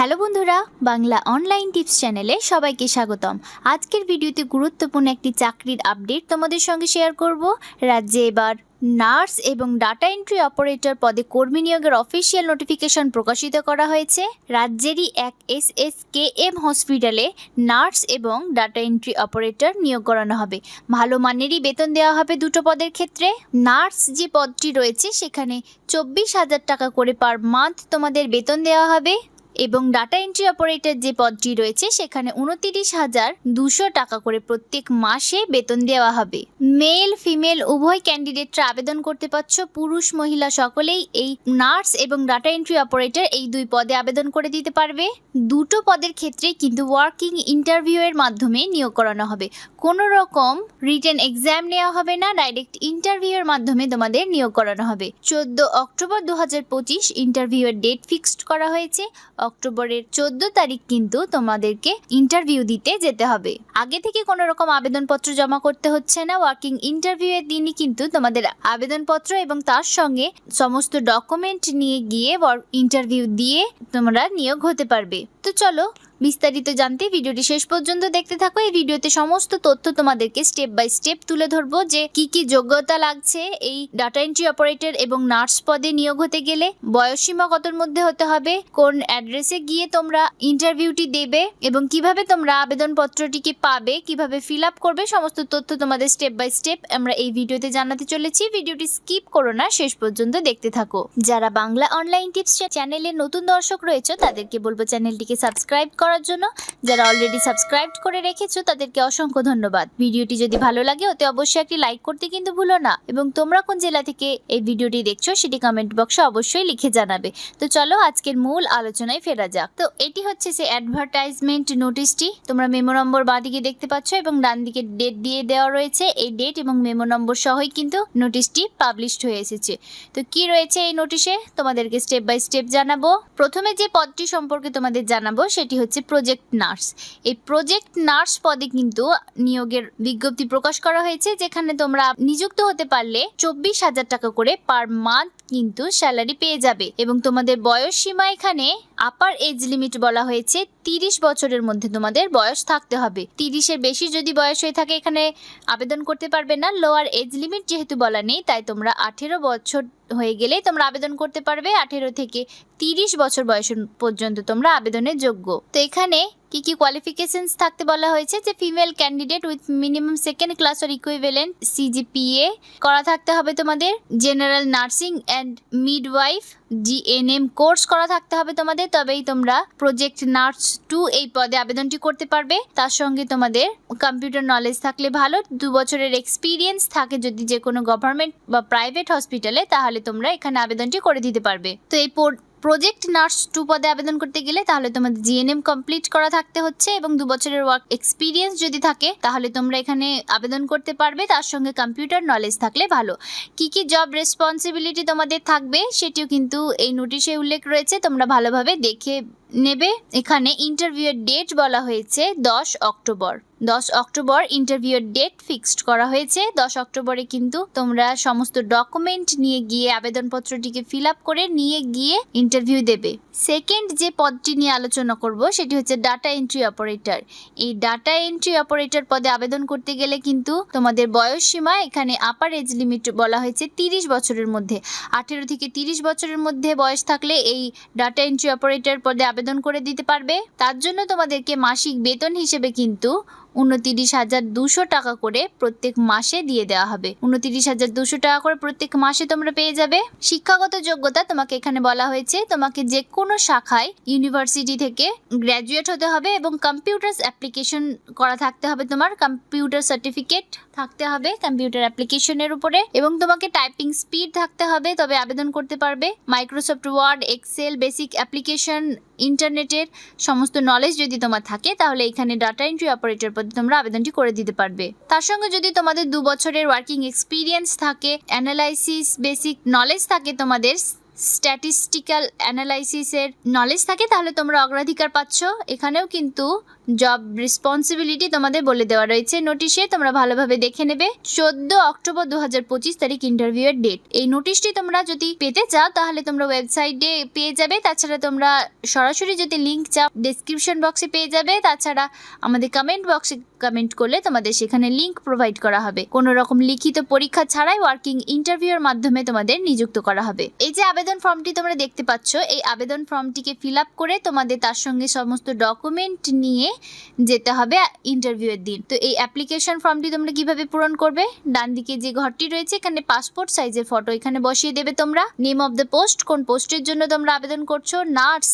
Hello বন্ধুরা, Bangla online tips চ্যানেলে সবাইকে স্বাগতম। আজকের ভিডিওতে গুরুত্বপূর্ণ একটি চাকরির আপডেট তোমাদের সঙ্গে শেয়ার করব। রাজ্যে এবার নার্স এবং ডাটা এন্ট্রি অপারেটর পদে কর্মী নিয়োগের অফিসিয়াল নোটিফিকেশন প্রকাশিত করা হয়েছে। রাজ্যেরই এক এস এস কে এম হসপিটালে নার্স এবং ডাটা এন্ট্রি অপারেটর নিয়োগ করানো হবে। ভালো মানেরই বেতন দেওয়া হবে দুটো পদের ক্ষেত্রে। নার্স যে পদটি রয়েছে, সেখানে চব্বিশ হাজার টাকা করে পার মান্থ তোমাদের বেতন দেওয়া হবে। এবং ডাটা এন্ট্রি অপারেটর যে পদটি রয়েছে, সেখানে উনতিরিশ হাজার দুশো টাকা করে প্রত্যেক মাসে বেতন দেওয়া হবে। মেল ফিমেল উভয় ক্যান্ডিডেটরা আবেদন করতে পারছ। পুরুষ, মহিলা সকলেই এই নার্স এবং ডাটা এন্ট্রি অপারেটর এই দুই পদে আবেদন করে দিতে পারবে। দুটো পদের ক্ষেত্রে কিন্তু ওয়ার্কিং ইন্টারভিউ এর মাধ্যমে নিয়োগ করানো হবে। কোনো রকম রিটেন এক্সাম নেওয়া হবে না ডাইরেক্ট ইন্টারভিউ এর মাধ্যমে তোমাদের নিয়োগ করানো হবে। চোদ্দ অক্টোবর দু হাজার পঁচিশ ইন্টারভিউ এর ডেট ফিক্সড করা হয়েছে। অক্টোবরের চোদ্দ তারিখ কিন্তু তোমাদেরকে ইন্টারভিউ দিতে যেতে হবে। আগে থেকে কোনো রকম আবেদনপত্র জমা করতে হচ্ছে না। ওয়ার্কিং ইন্টারভিউ এর দিনই কিন্তু তোমাদের আবেদনপত্র এবং তার সঙ্গে সমস্ত ডকুমেন্ট নিয়ে গিয়ে ইন্টারভিউ দিয়ে তোমরা নিয়োগ হতে পারবে। তো চলো বিস্তারিত জানতে ভিডিওটি শেষ পর্যন্ত দেখতে থাকো। এই ভিডিওতে সমস্ত তথ্য তোমাদেরকে স্টেপ বাই স্টেপ তুলে ধরবো যে কি কি যোগ্যতা লাগছে এই ডাটা এন্ট্রি অপারেটর এবং নার্স পদে নিয়োগ হতে গেলে। বয়সসীমা কতর মধ্যে হতে হবে? কোন অ্যাড্রেসে গিয়ে তোমরা ইন্টারভিউটি দেবে এবং কীভাবে তোমরা আবেদনপত্রটিকে পাবে, কীভাবে ফিল আপ করবে, সমস্ত তথ্য তোমাদের স্টেপ বাই স্টেপ আমরা এই ভিডিওতে জানাতে চলেছি। ভিডিওটি স্কিপ করো না, শেষ পর্যন্ত দেখতে থাকো। যারা বাংলা অনলাইন টিপস চ্যানেলে নতুন দর্শক রয়েছে, তাদেরকে বলব চ্যানেলটিকে সাবস্ক্রাইব করার জন্য যারা অলরেডি সাবস্ক্রাইব করে রেখেছো, তাদেরকে অসংখ্য ধন্যবাদ। ভিডিওটি যদি ভালো লাগে ওতে অবশ্যই একটি লাইক করতে কিন্তু ভুলো না। এবং তোমরা কোন জেলা থেকে এই ভিডিওটি দেখছ, সেটি কমেন্ট বক্সে অবশ্যই লিখে জানাবে। তো চলো, আজকের মূল আলোচনায় ফেরা যাক। তো এটি হচ্ছে সে অ্যাডভার্টাইজমেন্ট নোটিশটি তোমরা মেমো নম্বর বাঁদিকে দেখতে পাচ্ছ এবং ডান দিকে ডেট দিয়ে দেওয়া রয়েছে এই ডেট এবং মেমো নম্বর সহই কিন্তু নোটিশটি পাবলিশড হয়ে এসেছে। তো কি রয়েছে এই নোটিশে তোমাদেরকে স্টেপ বাই স্টেপ জানাব। প্রথমে যে পদটি সম্পর্কে তোমাদের জানাব, সেটি হচ্ছে প্রজেক্ট নার্স এই প্রজেক্ট নার্স পদে কিন্তু নিয়োগের বিজ্ঞপ্তি প্রকাশ করা হয়েছে, যেখানে তোমরা নিযুক্ত হতে পারলে চব্বিশ হাজার টাকা করে পার মান্থ কিন্তু স্যালারি পেয়ে যাবে। এবং তোমাদের বয়স সীমা এখানে আপার এজ লিমিট বলা হয়েছে, তিরিশ বছরের মধ্যে তোমাদের বয়স থাকতে হবে। তিরিশের বেশি যদি বয়স হয়ে থাকে এখানে আবেদন করতে পারবে না। লোয়ার এজ লিমিট যেহেতু বলা নেই, তাই তোমরা আঠেরো বছর হয়ে গেলেই তোমরা আবেদন করতে পারবে। আঠেরো থেকে তিরিশ বছর বয়স পর্যন্ত তোমরা আবেদনের যোগ্য। তো এখানে কি কি কোয়ালিফিকেশনস থাকতে বলা হয়েছে? যে female candidate with minimum second class or equivalent CGPA করা থাকতে হবে তোমাদের। General nursing and midwife GNM course করা থাকতে হবে তোমাদের, তবেই তোমরা প্রজেক্ট নার্স টু এই পদে আবেদনটি করতে পারবে। তার সঙ্গে তোমাদের কম্পিউটার নলেজ থাকলে ভালো, দু বছরের এক্সপিরিয়েন্স থাকে যদি যে কোনো গভর্নমেন্ট বা প্রাইভেট হসপিটালে তাহলে তোমরা এখানে আবেদনটি করে দিতে পারবে। তো এই প্রজেক্ট নার্স টু পদে আবেদন করতে গেলে তাহলে তোমাদের জিএনএম কমপ্লিট করা থাকতে হচ্ছে এবং দু বছরের ওয়ার্ক এক্সপিরিয়েন্স যদি থাকে, তাহলে তোমরা এখানে আবেদন করতে পারবে। তার সঙ্গে কম্পিউটার নলেজ থাকলে ভালো। কি কি জব রেসপন্সিবিলিটি তোমাদের থাকবে, সেটিও কিন্তু এই নোটিশে উল্লেখ রয়েছে তোমরা ভালোভাবে দেখে নেবে। এখানে ইন্টারভিউয়ের ডেট বলা হয়েছে দশ অক্টোবর। দশ অক্টোবর ইন্টারভিউয়ের ডেট ফিক্সড করা হয়েছে। দশ অক্টোবরে কিন্তু তোমরা সমস্ত ডকুমেন্ট নিয়ে গিয়ে আবেদনপত্রটিকে ফিল আপ করে নিয়ে গিয়ে ইন্টারভিউ দেবে। সেকেন্ড যে পদটি নিয়ে আলোচনা করব, সেটি হচ্ছে ডাটা এন্ট্রি অপারেটর এই ডাটা এন্ট্রি অপারেটর পদে আবেদন করতে গেলে কিন্তু তোমাদের বয়স সীমা এখানে আপার এজ লিমিট বলা হয়েছে তিরিশ বছরের মধ্যে। আঠেরো থেকে তিরিশ বছরের মধ্যে বয়স থাকলে এই ডাটা এন্ট্রি অপারেটর পদে আবেদন করে দিতে পারবে। তার জন্য তোমাদেরকে মাসিক বেতন হিসেবে কিন্তু উনতিরিশ হাজার দুশো টাকা করে প্রত্যেক মাসে দিয়ে দেওয়া হবে। উনতিরিশ হাজার দুশো টাকা করে প্রত্যেক মাসে তোমরা পেয়ে যাবে। শিক্ষাগত যোগ্যতা তোমাকে এখানে বলা হয়েছে। তোমাকে যে কোনো শাখায় ইউনিভার্সিটি থেকে গ্র্যাজুয়েট হতে হবে এবং কম্পিউটার অ্যাপ্লিকেশন করা থাকতে হবে তোমার। কম্পিউটার সার্টিফিকেট থাকতে হবে কম্পিউটার অ্যাপ্লিকেশনের উপরে এবং তোমাকে টাইপিং স্পিড থাকতে হবে, তবে আবেদন করতে পারবে। Microsoft Word, Excel, basic application, ইন্টারনেটের সমস্ত নলেজ যদি তোমার থাকে, তাহলে এখানে ডাটা এন্ট্রি অপারেটর পদে তোমরা আবেদনটি করে দিতে পারবে। তার সঙ্গে যদি তোমাদের দু বছরের ওয়ার্কিং এক্সপিরিয়েন্স থাকে অ্যানালাইসিস বেসিক নলেজ থাকে, তোমাদের স্ট্যাটিস্টিক্যাল অ্যানালাইসিসের নলেজ থাকে, তাহলে তোমরা অগ্রাধিকার পাচ্ছ। এখানেও কিন্তু জব রেসপন্সিবিলিটি তোমাদের বলে দেওয়া রয়েছে। নোটিশে তোমরা ভালোভাবে দেখে নেবে। চোদ্দ অক্টোবর দু হাজার পঁচিশ তারিখ ইন্টারভিউয়ের ডেট এই নোটিশটি তোমরা যদি পেতে চাও, তাহলে তোমরা ওয়েবসাইটে পেয়ে যাবে। তাছাড়া তোমরা সরাসরি যদি লিঙ্ক চাও ডেসক্রিপশন বক্সে পেয়ে যাবে। তাছাড়া আমাদের কমেন্ট বক্সে কমেন্ট করলে তোমাদের সেখানে লিঙ্ক প্রোভাইড করা হবে। কোনো রকম লিখিত পরীক্ষা ছাড়াই ওয়ার্কিং ইন্টারভিউর মাধ্যমে তোমাদের নিযুক্ত করা হবে। এই যে আবেদন ফর্মটি তোমরা দেখতে পাচ্ছ, এই আবেদন ফর্মটিকে ফিল আপ করে তোমাদের তার সঙ্গে সমস্ত ডকুমেন্ট নিয়ে যেতে হবে ইন্টারভিউয়ের দিন। তো এই অ্যাপ্লিকেশন ফর্মটি তোমরা কীভাবে পূরণ করবে? ডান দিকে যে ঘরটি রয়েছে, এখানে পাসপোর্ট সাইজের ফটো এখানে বসিয়ে দেবে তোমরা। নেম অফ দ্য পোস্ট কোন পোস্টের জন্য তোমরা আবেদন করছ নার্স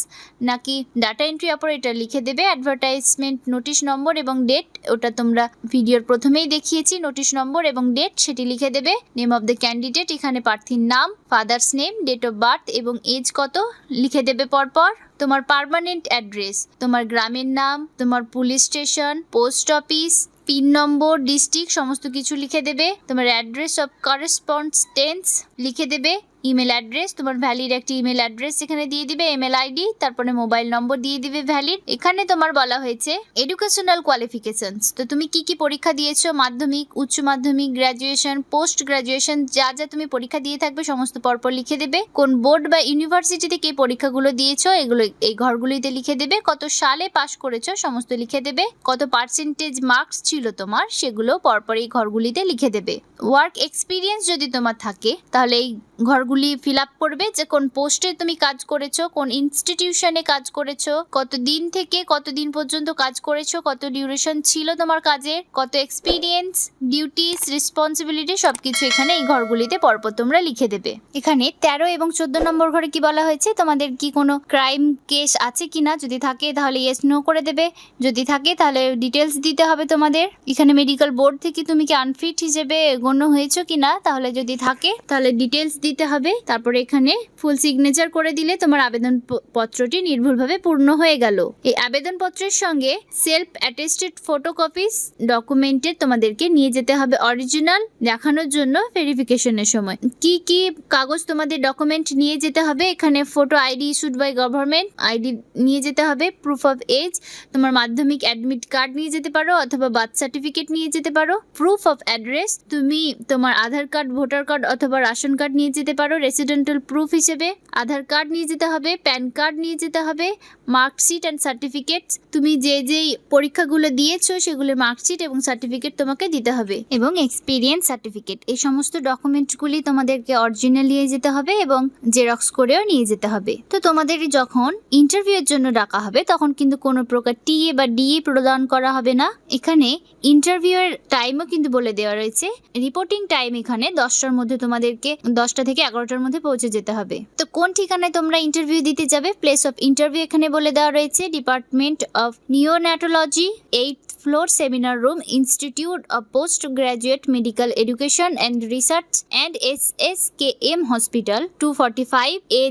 নাকি ডাটা এন্ট্রি অপারেটর লিখে দেবে অ্যাডভার্টাইজমেন্ট নোটিশ নম্বর এবং ডেট ওটা তোমরা ভিডিওর প্রথমেই দেখিয়েছি নোটিশ নম্বর এবং ডেট সেটি লিখে দেবে। নেম অফ দ্য ক্যান্ডিডেট এখানে প্রার্থীর নাম father's name date of birth এবং এজ কত, লিখে দেবে পরপর। তোমার পারমানেন্ট অ্যাড্রেস তোমার গ্রামের নাম, তোমার police station post office pin number district সমস্ত কিছু লিখে দেবে। তোমার অ্যাড্রেস অফ করেসপন্ডেন্স লিখে দেবে। ইমেল অ্যাড্রেস তোমার ভ্যালিড একটি ইমেল অ্যাড্রেস এখানে দিয়ে দিবে ইমেল আইডি তারপরে মোবাইল নম্বর দিয়ে দিবে ভ্যালিড এখানে তোমার বলা হয়েছে এডুকেশনাল কোয়ালিফিকেশনস তো তুমি কি কি পরীক্ষা দিয়েছ? মাধ্যমিক, উচ্চ মাধ্যমিক গ্র্যাজুয়েশন পোস্ট গ্র্যাজুয়েশন যা যা তুমি পরীক্ষা দিয়ে থাকবে, সমস্ত পরপর লিখে দেবে। কোন বোর্ড বা ইউনিভার্সিটি থেকে এই পরীক্ষাগুলো দিয়েছ, এগুলো এই ঘরগুলিতে লিখে দেবে। কত সালে পাশ করেছ, সমস্ত লিখে দেবে। কত পার্সেন্টেজ মার্কস ছিল তোমার, সেগুলো পরপর এই ঘরগুলিতে লিখে দেবে। ওয়ার্ক এক্সপিরিয়েন্স যদি তোমার থাকে, তাহলে এই ঘরগুলি ফিল আপ করবে যে কোন পোস্টে তুমি কাজ করেছ, কোন ইনস্টিটিউশনে কাজ করেছ, কত দিন থেকে কত দিন পর্যন্ত কাজ করেছ, কত ডিউরেশন ছিল তোমার কাজের, কত এক্সপিরিয়েন্স ডিউটিস রেসপন্সিবিলিটি সবকিছু এখানে এই ঘরগুলিতে পরপর তোমরা লিখে দেবে। এখানে তেরো এবং চোদ্দ নম্বর ঘরে কি বলা হয়েছে? তোমাদের কি কোনো ক্রাইম কেস আছে কিনা? যদি থাকে তাহলে ইয়েস নো করে দেবে। যদি থাকে তাহলে ডিটেলস দিতে হবে তোমাদের। এখানে মেডিকেল বোর্ড থেকে তুমি কি আনফিট হিসেবে গণ্য হয়েছো কিনা? তাহলে যদি থাকে তাহলে ডিটেলস দিতে হবে। তারপরে এখানে ফুল সিগনেচার করে দিলে তোমার আবেদন পত্রটি নির্ভুলভাবে পূর্ণ হয়ে গেল। এই আবেদন পত্রের সঙ্গে সেলফ অ্যাটেস্টেড ফটোকপিস ডকুমেন্টের তোমাদেরকে নিয়ে যেতে হবে অরিজিনাল দেখানোর জন্য ভেরিফিকেশনের সময়। কি কি কাগজ তোমাদের ডকুমেন্ট নিয়ে যেতে হবে? এখানে photo ID issued by government ID নিয়ে যেতে হবে প্রুফ অফ এজ তোমার মাধ্যমিক অ্যাডমিট কার্ড নিয়ে যেতে পারো অথবা বার্থ সার্টিফিকেট নিয়ে যেতে পারো প্রুফ অফ অ্যাড্রেস তুমি তোমার আধার কার্ড ভোটার কার্ড অথবা রেশন কার্ড নিয়ে যেতে পারো। রেসিডেন্টাল প্রুফ হিসেবে আধার কার্ড নিয়ে যেতে হবে প্যান কার্ড নিয়ে যেতে হবে মার্কশিট অ্যান্ড সার্টিফিকেট তুমি যে যেই পরীক্ষাগুলো দিয়েছ সেগুলোর মার্কশিট এবং সার্টিফিকেট তোমাকে দিতে হবে এবং এক্সপিরিয়েন্স সার্টিফিকেট এই সমস্ত ডকুমেন্টগুলি তোমাদেরকে অরিজিনাল নিয়ে যেতে হবে এবং জেরক্স করেও নিয়ে যেতে হবে। তো তোমাদের যখন ইন্টারভিউয়ের জন্য ডাকা হবে তখন কিন্তু কোনো প্রকার টিএ বা ডিএ প্রদান করা হবে না। এখানে ইন্টারভিউয়ের টাইমও কিন্তু বলে দেওয়া রয়েছে। রিপোর্টিং টাইম এখানে দশটার মধ্যে তোমাদেরকে দশটা থেকে এগারোটার মধ্যে পৌঁছে যেতে হবে। তো কোন ঠিকানায় তোমরা ইন্টারভিউ দিতে যাবে? প্লেস অফ ইন্টারভিউ এখানে বলে দেওয়া রয়েছে। Department of neonatology eight floor seminar room institute of post graduate medical education and research and S S K M hospital two forty five A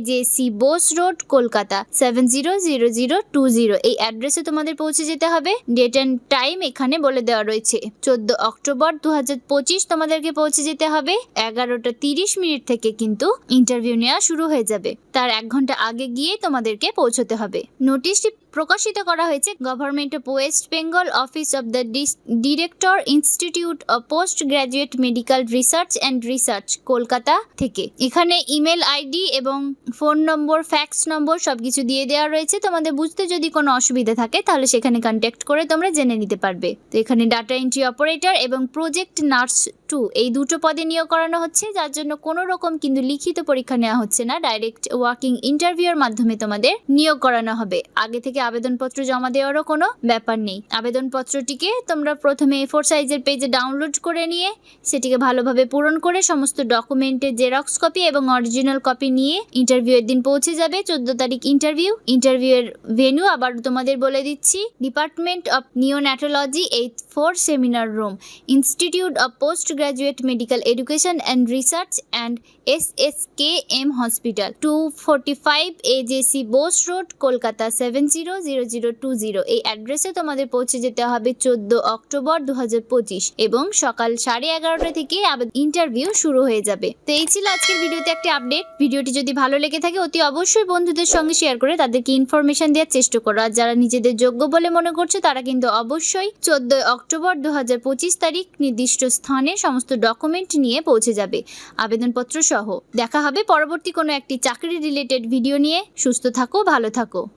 Bose road Kolkata seven zero zero zero two zero এই অ্যাড্রেসে তোমাদের পৌঁছে যেতে হবে। Date and time এখানে বলে দেওয়া রয়েছে। চোদ্দ অক্টোবর দু হাজার পঁচিশ তোমাদেরকে পৌঁছে যেতে হবে। এগারোটা তিরিশ মিনিট থেকে কিন্তু ইন্টারভিউ নেওয়া শুরু হয়ে যাবে। তার এক ঘণ্টা আগে গিয়ে তোমাদেরকে পৌঁছতে হবে। নোটিশটি প্রকাশিত করা হয়েছে government of West Bengal office of the director institute of post graduate medical research and research Kolkata থেকে। এখানে ইমেল আইডি এবং ফোন নম্বর ফ্যাক্স নম্বর সব কিছু দিয়ে দেওয়া রয়েছে। তোমাদের বুঝতে যদি কোনো অসুবিধা থাকে, তাহলে সেখানে কন্ট্যাক্ট করে তোমরা জেনে নিতে পারবে। তো এখানে ডাটা এন্ট্রি অপারেটর এবং প্রজেক্ট নার্স টু এই দুটো পদে নিয়োগ করানো হচ্ছে। যার জন্য কোনো রকম কিন্তু লিখিত পরীক্ষা নেওয়া হচ্ছে না। ডাইরেক্ট ওয়ার্কিং ইন্টারভিউর মাধ্যমে তোমাদের নিয়োগ করানো হবে। আগে থেকে আবেদনপত্র জমা দেওয়ারও কোনো ব্যাপার নেই। আবেদনপত্রটিকে তোমরা প্রথমে এ ফোর সাইজের পেজে ডাউনলোড করে নিয়ে, সেটিকে ভালোভাবে পূরণ করে সমস্ত ডকুমেন্টের জেরক্স কপি এবং অরিজিনাল কপি নিয়ে ইন্টারভিউ এর দিন পৌঁছে যাবে। চোদ্দ তারিখ ইন্টারভিউ ইন্টারভিউ এর ভেন্যু আবার তোমাদের বলে দিচ্ছি department of neonatology eight four seminar room institute of post graduate medical education and research and S S K M hospital two forty five AJC Bose road Kolkata seven zero zero zero, two, zero. এই অ্যাড্রেসে তোমাদের পৌঁছে যেতে হবে চোদ্দ October দু হাজার পঁচিশ এবং সকাল সাড়ে এগারোটা থেকে ইন্টারভিউ শুরু হয়ে যাবে। তো এই ছিল আজকের ভিডিওতে একটি আপডেট। ভিডিওটি যদি ভালো লেগে থাকে, অতি অবশ্যই বন্ধুদের সঙ্গে শেয়ার করে তাদেরকে ইনফরমেশন দেওয়ার চেষ্টা করো। আর যারা নিজেদের যোগ্য বলে মনে করছে, তারা কিন্তু অবশ্যই চোদ্দই অক্টোবর দু তারিখ নির্দিষ্ট স্থানে সমস্ত ডকুমেন্ট নিয়ে পৌঁছে যাবে। আবেদনপত্র সহ। দেখা হবে পরবর্তী কোনো একটি চাকরি রিলেটেড ভিডিও নিয়ে। সুস্থ থাকো, ভালো থাকো।